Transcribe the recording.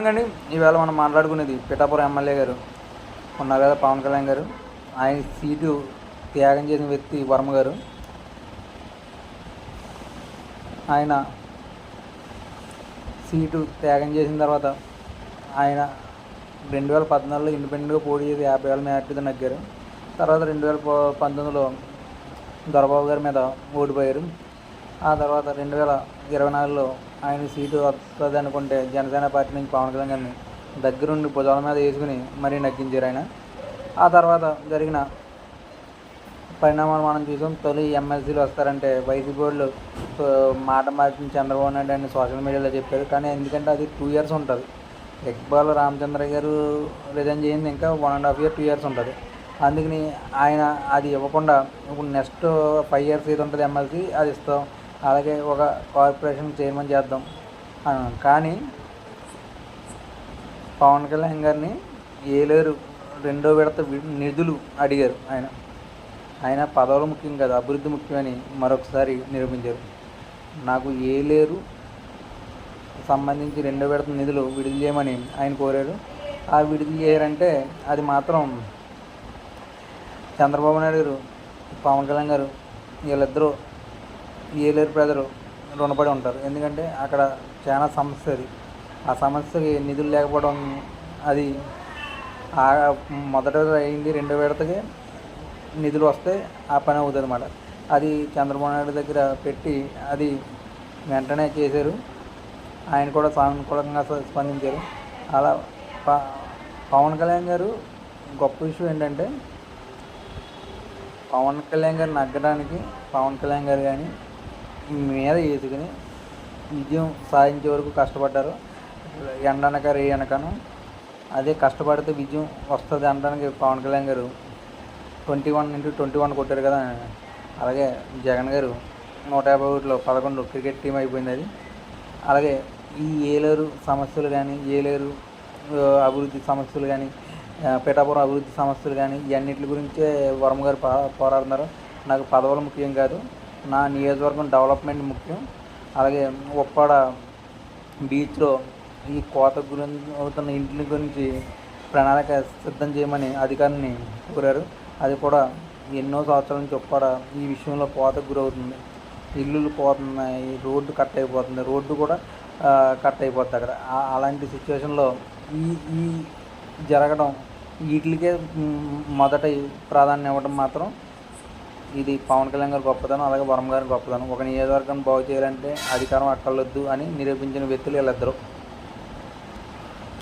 అండి ఈవేళ మనం మాట్లాడుకునేది పిఠాపురం ఎమ్మెల్యే గారు ఉన్నారు కదా పవన్ కళ్యాణ్ గారు. ఆయన సీటు త్యాగం చేసిన వ్యక్తి వర్మ గారు. ఆయన సీటు త్యాగం చేసిన తర్వాత ఆయన రెండు వేల పద్నాలుగులో ఇండిపెండెంట్గా పోటీ చేసి యాభై వేల మేరటితో నగ్గారు. తర్వాత రెండు వేల పంతొమ్మిదిలో దొరబాబు గారి మీద ఓడిపోయారు. ఆ తర్వాత రెండు వేల ఇరవై నాలుగులో ఆయన సీటు వస్తుంది అనుకుంటే జనసేన పార్టీ నుంచి పవన్ కళ్యాణ్ గారిని దగ్గరుండి భుజాల మీద వేసుకుని మరీ నగ్గించారు ఆయన. ఆ తర్వాత జరిగిన పరిణామాలు మనం చూసాం. తొలి ఎమ్మెల్సీలు వస్తారంటే వైసీపీ వాళ్ళు మాట మార్చిన చంద్రబాబు నాయుడు అని సోషల్ మీడియాలో చెప్పారు. కానీ ఎందుకంటే అది టూ ఇయర్స్ ఉంటుంది. ఇక్బాల్ రామచంద్ర గారు రిజైన్ చేయింది ఇంకా one and half year two years ఉంటుంది. అందుకని ఆయన అది ఇవ్వకుండా ఇప్పుడు నెక్స్ట్ ఫైవ్ ఇయర్స్ ఏది ఉంటుంది ఎమ్మెల్సీ అది ఇస్తాం. అలాగే ఒక కార్పొరేషన్ చైర్మన్ చేద్దాం అన్నాను. కానీ పవన్ కళ్యాణ్ గారిని ఏలేరు రెండో విడత నిధులు అడిగారు ఆయన. ఆయన పదవులు ముఖ్యం కాదు అభివృద్ధి ముఖ్యమని మరొకసారి నిరూపించారు. నాకు ఏలేరు సంబంధించి రెండో విడత నిధులు విడుదల చేయమని ఆయన కోరారు. ఆ విడుదల చేయరంటే అది మాత్రం చంద్రబాబు నాయుడు గారు పవన్ కళ్యాణ్ గారు వీళ్ళిద్దరూ ఏలేరు ప్రజలు రుణపడి ఉంటారు. ఎందుకంటే అక్కడ చాలా సమస్య అది. ఆ సమస్యకి నిధులు లేకపోవడం అది మొదట అయింది రెండో విడతకి నిధులు వస్తే ఆ పని అవుతుంది అనమాట అది చంద్రబాబు నాయుడు దగ్గర పెట్టి అది వెంటనే చేశారు. ఆయన కూడా సానుకూలంగా స్పందించారు. అలా ప పవన్ కళ్యాణ్ గారు గొప్ప విషయం ఏంటంటే పవన్ కళ్యాణ్ గారు నగ్గడానికి పవన్ కళ్యాణ్ గారు కానీ మీద వేసుకుని విజయం సాధించే వరకు కష్టపడ్డారు. ఎండనక రే అనకను. అదే కష్టపడితే విజయం వస్తుంది అనడానికి పవన్ కళ్యాణ్ గారు. Twenty one into twenty one కొట్టారు కదా. అలాగే జగన్ గారు నూట యాభై ఒకటిలో పదకొండు క్రికెట్ టీం అయిపోయింది అది. అలాగే ఈ ఏలేరు సమస్యలు కానీ ఏలేరు అభివృద్ధి సమస్యలు కానీ పిఠాపురం అభివృద్ధి సమస్యలు కానీ ఇవన్నిటి గురించే వరమ గారు పో పోరాడుతున్నారు. నాకు పదవులు ముఖ్యం కాదు. నా నియోజకవర్గం డెవలప్మెంట్ ముఖ్యం. అలాగే ఉప్పాడ బీచ్లో ఈ కోత గురించి అవుతున్న ఇంటి గురించి ప్రణాళిక సిద్ధం చేయమని అధికారిని కోరారు. అది కూడా ఎన్నో సంవత్సరాల నుంచి ఉప్పాడ ఈ విషయంలో కోతకు గురవుతుంది. ఇల్లులు పోతున్నాయి రోడ్డు కట్ అయిపోతుంది. రోడ్డు కూడా కట్ అయిపోతుంది అక్కడ. అలాంటి సిచ్యువేషన్లో ఈ ఈ జరగడం వీటికే మొదట ప్రాధాన్యం ఇవ్వడం మాత్రం ఇది పవన్ కళ్యాణ్ గారి గొప్పతనం అలాగే వరం గారి గొప్పతనం. ఒక నియోజకవర్గం బాగు చేయాలంటే అధికారం అక్కర్లొద్దు అని నిరూపించిన వ్యక్తులు వీళ్ళిద్దరు.